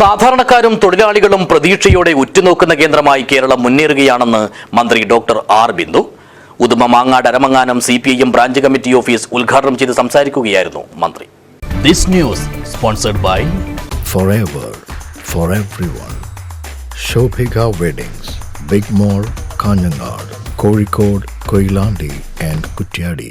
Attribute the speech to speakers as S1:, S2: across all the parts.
S1: സാധാരണക്കാരും തൊഴിലാളികളും പ്രതീക്ഷയോടെ ഉറ്റുനോക്കുന്ന കേന്ദ്രമായി കേരളം മുന്നേറുകയാണെന്ന് മന്ത്രി doctor R Bindu. Uduma Mangad Aramanganam C P I M branch committee office ഉദ്ഘാടനം ചെയ്ത് സംസാരിക്കുകയായിരുന്നു മന്ത്രി. This news sponsored by
S2: Kozhikode, Koilandi and Kutyadi.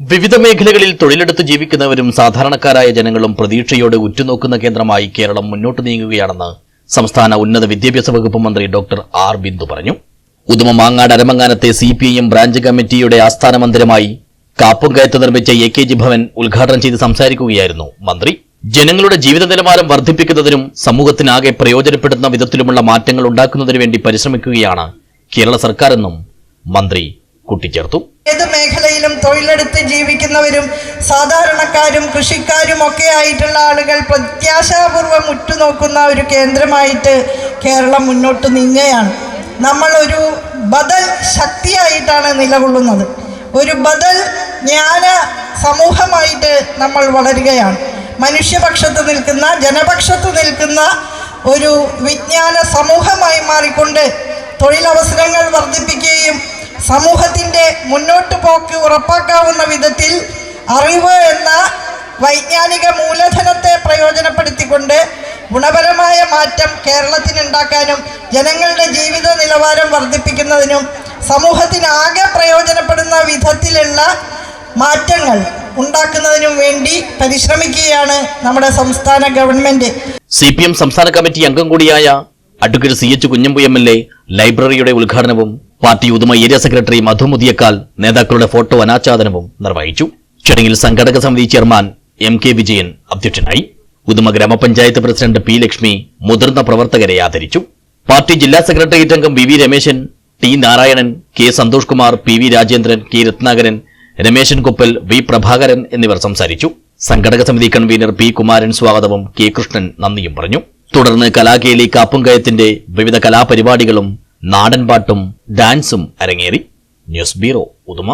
S1: വിവിധ മേഖലകളിൽ തൊഴിലെടുത്ത് ജീവിക്കുന്നവരും സാധാരണക്കാരായ ജനങ്ങളും പ്രതീക്ഷയോടെ ഉറ്റുനോക്കുന്ന കേന്ദ്രമായി കേരളം മുന്നോട്ട് നീങ്ങുകയാണെന്ന് സംസ്ഥാന ഉന്നത വിദ്യാഭ്യാസ വകുപ്പ് മന്ത്രി ഡോക്ടർ ആർ ബിന്ദു പറഞ്ഞു. Uduma Mangad അരമങ്ങാനത്തെ C P I M branch കമ്മിറ്റിയുടെ ആസ്ഥാന മന്ദിരമായി കാപ്പുംകയത്ത് നിർമ്മിച്ച എ കെ ജി ഭവൻ ഉദ്ഘാടനം ചെയ്ത് സംസാരിക്കുകയായിരുന്നു മന്ത്രി. ജനങ്ങളുടെ ജീവിത നിലവാരം വർദ്ധിപ്പിക്കുന്നതിനും സമൂഹത്തിനാകെ പ്രയോജനപ്പെടുന്ന വിധത്തിലുമുള്ള മാറ്റങ്ങൾ ഉണ്ടാക്കുന്നതിനു വേണ്ടി പരിശ്രമിക്കുകയാണ് കേരള സർക്കാരെന്നും മന്ത്രി കൂട്ടിച്ചേർത്തു.
S3: ഏത് മേഖലയിലും തൊഴിലെടുത്ത് ജീവിക്കുന്നവരും സാധാരണക്കാരും കൃഷിക്കാരും ഒക്കെ ആയിട്ടുള്ള ആളുകൾ പ്രത്യാശാപൂർവം ഉറ്റുനോക്കുന്ന ഒരു കേന്ദ്രമായിട്ട് കേരളം മുന്നോട്ട് നീങ്ങുകയാണ്. നമ്മളൊരു ബദൽ ശക്തിയായിട്ടാണ് നിലകൊള്ളുന്നത്. ഒരു ബദൽ ജ്ഞാന സമൂഹമായിട്ട് നമ്മൾ വളരുകയാണ്. മനുഷ്യപക്ഷത്ത് നിൽക്കുന്ന ജനപക്ഷത്ത് നിൽക്കുന്ന ഒരു വിജ്ഞാന സമൂഹമായി മാറിക്കൊണ്ട് തൊഴിലവസരങ്ങൾ വർദ്ധിപ്പിക്കുകയും സമൂഹത്തിന്റെ മുന്നോട്ട് പോക്ക് ഉറപ്പാക്കാവുന്ന വിധത്തിൽ അറിവ് എന്ന വൈജ്ഞാനിക മൂലധനത്തെ പ്രയോജനപ്പെടുത്തിക്കൊണ്ട് ഗുണപരമായ മാറ്റം കേരളത്തിനുണ്ടാക്കാനും ജനങ്ങളുടെ ജീവിത നിലവാരം വർദ്ധിപ്പിക്കുന്നതിനും സമൂഹത്തിനാകെ പ്രയോജനപ്പെടുന്ന വിധത്തിലുള്ള മാറ്റങ്ങൾ ഉണ്ടാക്കുന്നതിനും വേണ്ടി പരിശ്രമിക്കുകയാണ് നമ്മുടെ സംസ്ഥാന ഗവൺമെന്റ്.
S1: സി പി എം സംസ്ഥാന കമ്മിറ്റി അംഗം കൂടിയായ advocate C H Kunhambu M L A ലൈബ്രറിയുടെ ഉദ്ഘാടനവും party Uduma area secretary Madhu Muthiyakkal നേതാക്കളുടെ ഫോട്ടോ അനാച്ഛാദനവും നിർവഹിച്ചു. ചടങ്ങിൽ സംഘടക സമിതി ചെയർമാൻ എം കെ വിജയൻ അധ്യക്ഷനായി. ഉദുമ ഗ്രാമപഞ്ചായത്ത് പ്രസിഡന്റ് പി ലക്ഷ്മി മുതിർന്ന പ്രവർത്തകരെ ആദരിച്ചു. പാർട്ടി ജില്ലാ സെക്രട്ടേറിയറ്റ് അംഗം V V Rameshan T Narayanan K Santhosh Kumar P V Rajendran K Ratnakaran Rameshan Kuppal V Prabhakaran എന്നിവർ സംസാരിച്ചു. സംഘടക സമിതി കൺവീനർ പി കുമാരൻ സ്വാഗതവും കെ കൃഷ്ണൻ നന്ദിയും പറഞ്ഞു. തുടർന്ന് കലാകേലി കാപ്പുംകയത്തിന്റെ വിവിധ കലാപരിപാടികളും നാടൻപാട്ടും ഡാൻസും അരങ്ങേറി ന്യൂസ് ബ്യൂറോ ഉദുമ.